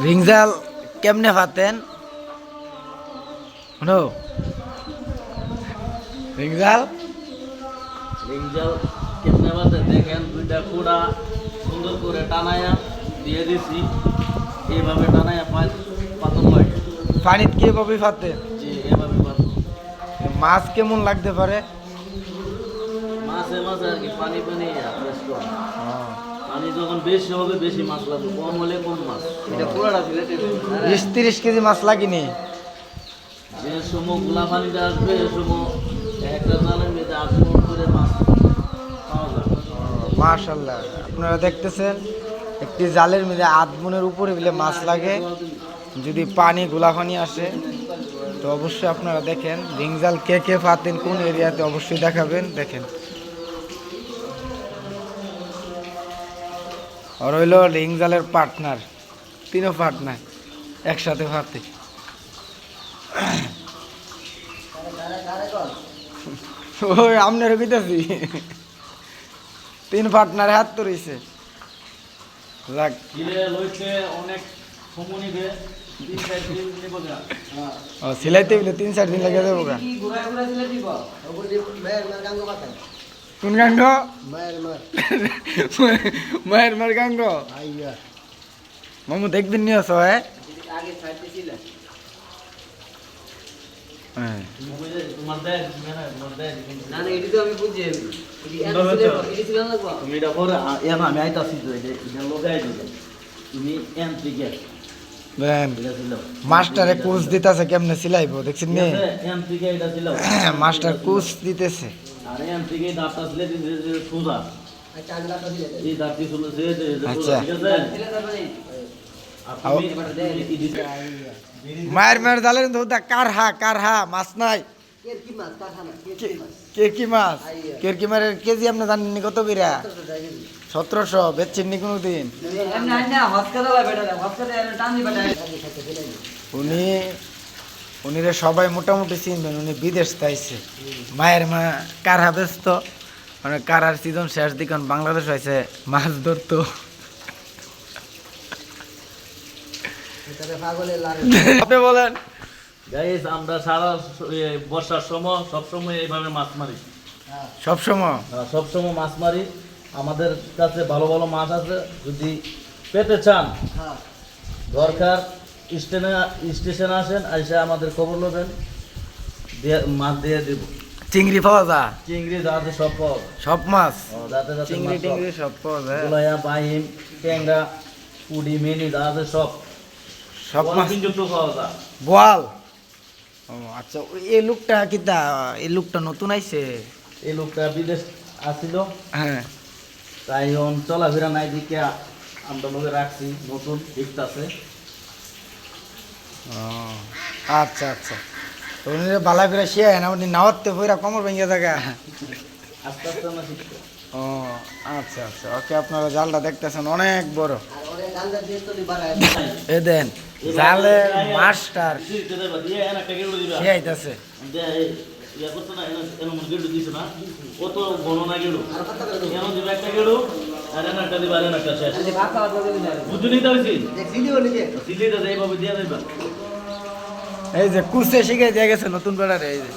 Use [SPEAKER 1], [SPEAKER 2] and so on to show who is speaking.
[SPEAKER 1] রিংজাল কেমনে ফাতেন শুনো। রিংজাল?
[SPEAKER 2] রিংজাল কেমনে বাজে দেখেন দুইটা কুড়া সুন্দর করে টানায়া দিয়ে দিছি। এইভাবে টানায়া পাঁচ পাতন লাগে
[SPEAKER 1] পানিত কীভাবে ফাতেন
[SPEAKER 2] যে এভাবে পাতন।
[SPEAKER 1] মাছ কেমন লাগতে পারে?
[SPEAKER 2] মাঝে মাঝে আর কি পানি পানি পানি যখন বেশি হবে বেশি মাছ লাগবে। কম হলে কম মাছ। এটা পুরাটা সিলেটে
[SPEAKER 1] বিশ তিরিশ কেজি মাছ লাগেনি।
[SPEAKER 2] যে সময় গোলা পানিটা আসবে এ সময় একটা জালের মেয়েতে আট করে মাছ পাওয়া যাবে।
[SPEAKER 1] মাশাল্লাহ আপনারা দেখতেছেন একটি জালের মধ্যে আধ মনের উপরে মিলে মাছ লাগে। যদি পানি গোলাপানি আসে তো অবশ্যই আপনারা দেখেন। রিংজাল কে কে ফাতেন কোন এরিয়াতে অবশ্যই দেখাবেন। দেখেন। আর হইল রিংজালের পার্টনার তিনও পার্টনার একসাথে ফাতে ওই আপনারও কইতাছি তিন পার্টনার হাত তো রয়েছে যাক
[SPEAKER 2] গিলে অনেক
[SPEAKER 1] সিলাইতে তিন চার দিন লেগে যাব কোন গাঙ্গ
[SPEAKER 3] মায়ের মার।
[SPEAKER 1] গাঙ্গ মামু দেখবেন নিয়ে আসো হ্যাঁ? হ্যাঁ। মাস্টারে কোচ দিতেছে কেমনে সিলাইবো দেখছেন
[SPEAKER 2] ছিল।
[SPEAKER 1] মাস্টার কোচ দিতেছে।
[SPEAKER 2] আর থেকে সোজা। এই দাঁতটি
[SPEAKER 1] মায়ের মায়ের ধুতা কার হা কার হা মাছ নাই।
[SPEAKER 3] কে কি মাছ কারখানা কে কি
[SPEAKER 1] কে-
[SPEAKER 3] মাছ?
[SPEAKER 1] কে কি মাছ? কে কি মারের কেজি আপনি জানেননি কত বিরা? সতেরোশো বেচছেননি কোনো দিন। উনি উনিরে সবাই মোটামুটি চিনবেন উনি বিদেশ তাইছে। মায়ের মা কারা ব্যস্ত? মানে কারার সিজন শেষ দিকে বাংলাদেশ হয়েছে মাছ ধরতো। আপনি বলেন।
[SPEAKER 2] গাইস আমরা সারা বর্ষার সময় সব সময় এইভাবে মাছ মারি।
[SPEAKER 3] হ্যাঁ
[SPEAKER 1] সব সময়?
[SPEAKER 2] আমরা সব সময় মাছ মারি। আমাদের কাছে ভালো ভালো মাছ আছে। যদি পেতে চান
[SPEAKER 3] হ্যাঁ।
[SPEAKER 2] দরকার স্টেশনে স্টেশনে আসেন এসে আমাদের খবর নেবেন। দিয়ে মাছ দিয়ে দেব।
[SPEAKER 1] চিংড়ি পাওয়া যা?
[SPEAKER 2] চিংড়ি যা আছে সব পাওয়া যায়।
[SPEAKER 1] সব মাছ?
[SPEAKER 2] যাতে যাতে
[SPEAKER 1] চিংড়ি টিংড়ি সব পাওয়া যায়।
[SPEAKER 2] গোলাইয়া বাইম ট্যাংরা পুডি মিনি যা সব।
[SPEAKER 1] সব মাছ?
[SPEAKER 2] কিন্তু পাওয়া যায়।
[SPEAKER 1] বোয়াল? ও আচ্ছা এই লুকটা কিতা এই লুকটা নতুন আইছে?
[SPEAKER 2] এই লোকটা বিদেশ আসছিল
[SPEAKER 1] হ্যাঁ।
[SPEAKER 2] তাই চলাফেরা নাই দিকে আমরা রাখছি। নতুন দেখতেছে
[SPEAKER 1] ও আচ্ছা আচ্ছা। উনি বালা ফিরা শিয়া না উনি নাওয়াতে ফিরা কমর ভেঙে থাকা।
[SPEAKER 2] আস্তে আস্তে
[SPEAKER 1] ও আচ্ছা আচ্ছা। ওকে আপনারা জালটা দেখতেছেন অনেক বড়।
[SPEAKER 3] আর ওরে গান্দা দিয়ে তলি বাড়ায়
[SPEAKER 1] এ দেন জালের মাস্টার
[SPEAKER 2] দিয়ে
[SPEAKER 1] সে আইতাছে
[SPEAKER 3] করে।
[SPEAKER 2] বুঝুনি তো এইভাবে দিয়ে দিবা।
[SPEAKER 1] এই যে কুসে শিখে দিয়ে গেছে নতুন বেড়ারে এই যে।